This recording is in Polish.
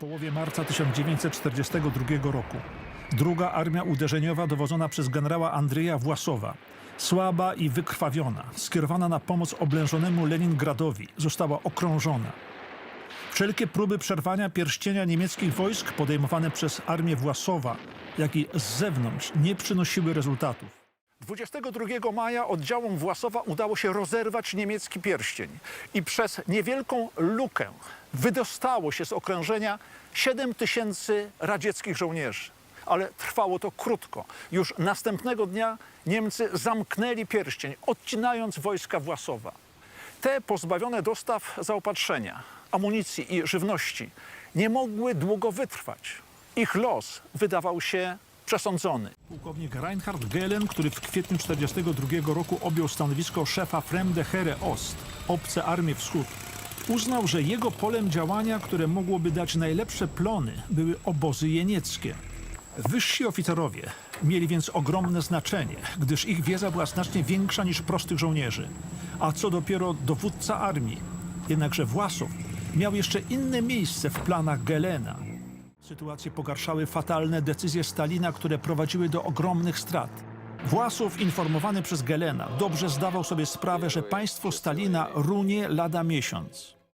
połowie marca 1942 roku. Druga armia uderzeniowa dowodzona przez generała Andrzeja Własowa, słaba i wykrwawiona, skierowana na pomoc oblężonemu Leningradowi, została okrążona. Wszelkie próby przerwania pierścienia niemieckich wojsk podejmowane przez armię Własowa, jak i z zewnątrz nie przynosiły rezultatów. 22 maja oddziałom Własowa udało się rozerwać niemiecki pierścień i przez niewielką lukę wydostało się z okrężenia 7 tysięcy radzieckich żołnierzy. Ale trwało to krótko. Już następnego dnia Niemcy zamknęli pierścień, odcinając wojska Własowa. Te pozbawione dostaw zaopatrzenia, amunicji i żywności nie mogły długo wytrwać. Ich los wydawał się przesądzony. Pułkownik Reinhard Gehlen, który w kwietniu 1942 roku objął stanowisko szefa Fremde Heere Ost, obce Armie Wschód, uznał, że jego polem działania, które mogłoby dać najlepsze plony, były obozy jenieckie. Wyżsi oficerowie mieli więc ogromne znaczenie, gdyż ich wiedza była znacznie większa niż prostych żołnierzy. A co dopiero dowódca armii. Jednakże Własow miał jeszcze inne miejsce w planach Gelena. Sytuację pogarszały fatalne decyzje Stalina, które prowadziły do ogromnych strat. Własow, informowany przez Gelena, dobrze zdawał sobie sprawę, że państwo Stalina runie lada miesiąc.